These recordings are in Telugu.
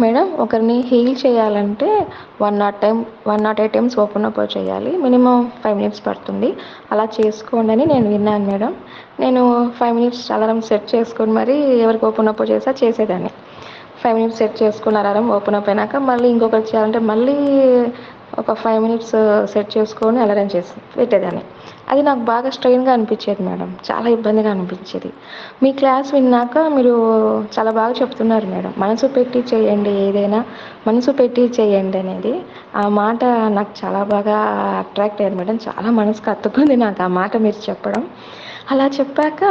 మేడం ఒకరిని హీల్ చేయాలంటే one not time one not eight times open up చేయాలి. మినిమం ఫైవ్ మినిట్స్ పడుతుంది. అలా చేసుకోండి అని నేను విన్నాను మేడం. నేను ఫైవ్ మినిట్స్ అలారం సెట్ చేసుకొని మరి ఎవరికి ఓపెన్ అప్ చేసా చేసేదాన్ని. ఫైవ్ మినిట్స్ సెట్ చేసుకున్న అలారం ఓపెన్ అప్ అయినాక మళ్ళీ ఇంకొకటి చేయాలంటే మళ్ళీ ఒక ఫైవ్ మినిట్స్ సెట్ చేసుకొని అలారం చేసి పెట్టేదాన్ని. అది నాకు బాగా స్ట్రెయిన్గా అనిపించేది మేడం. చాలా ఇబ్బందిగా అనిపించేది. మీ క్లాస్ విన్నాక మీరు చాలా బాగా చెప్తున్నారు మేడం. మనసు పెట్టి చేయండి ఏదైనా మనసు పెట్టి చేయండి అనేది. ఆ మాట నాకు చాలా బాగా అట్రాక్ట్ అయ్యారు మేడం. చాలా మనసుకు అత్తుకుంది నాకు ఆ మాట మీరు చెప్పడం. అలా చెప్పాక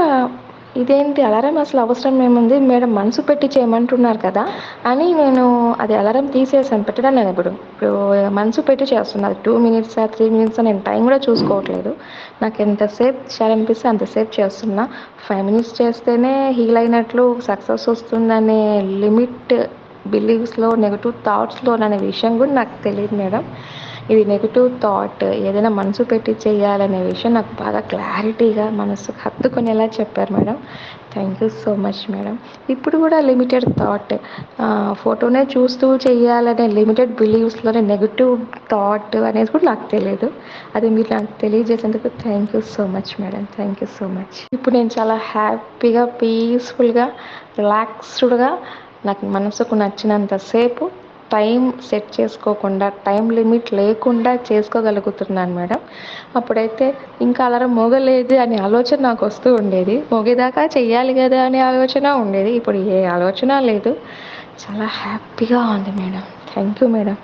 ఇదేంటి అలారం అసలు అవసరం ఏముంది? మేడం మనసు పెట్టి చేయమంటున్నారు కదా. అని నేను అది అలారం తీసేసాను పెట్టడం నేను ఇప్పుడు. ఇప్పుడు మనసు పెట్టి చేస్తున్నది టూ మినిట్స్ త్రీ మినిట్స్ నేను టైం కూడా చూసుకోవట్లేదు. నాకు ఎంతసేపు చేయాలనిపిస్తే అంతసేపు చేస్తున్నా. ఫైవ్ మినిట్స్ చేస్తేనే హీల్ అయినట్లు సక్సెస్ వస్తుందనే లిమిట్ బిలీవ్స్లో నెగిటివ్ థాట్స్లో అనే విషయం కూడా నాకు తెలియదు మేడం. ఇది నెగిటివ్ థాట్ ఏదైనా మనసు పెట్టి చేయాలనే విషయం నాకు బాగా క్లారిటీగా మనసుకు హత్తుకునేలా చెప్పారు madam. Thank you so much madam. ఇప్పుడు కూడా లిమిటెడ్ థాట్ ఫోటోనే చూస్తూ చేయాలనే లిమిటెడ్ బిలీవ్స్లోనే నెగిటివ్ థాట్ అనేది కూడా నాకు తెలియదు. అది మీరు నాకు తెలియజేసేందుకు thank you so much madam. Thank you so much ఇప్పుడు నేను చాలా హ్యాపీగా పీస్ఫుల్గా రిలాక్స్డ్గా నాకు మనసుకు నచ్చినంతసేపు టైం సెట్ చేసుకోకుండా టైం లిమిట్ లేకుండా చేసుకోగలుగుతున్నాను మేడం. అప్పుడైతే ఇంకా అలారం మోగలేదు అనే ఆలోచన నాకు వస్తూ ఉండేది. మోగేదాకా చెయ్యాలి కదా అనే ఆలోచన ఉండేది. ఇప్పుడు ఏ ఆలోచన లేదు. చాలా హ్యాపీగా ఉంది మేడం. Thank you madam.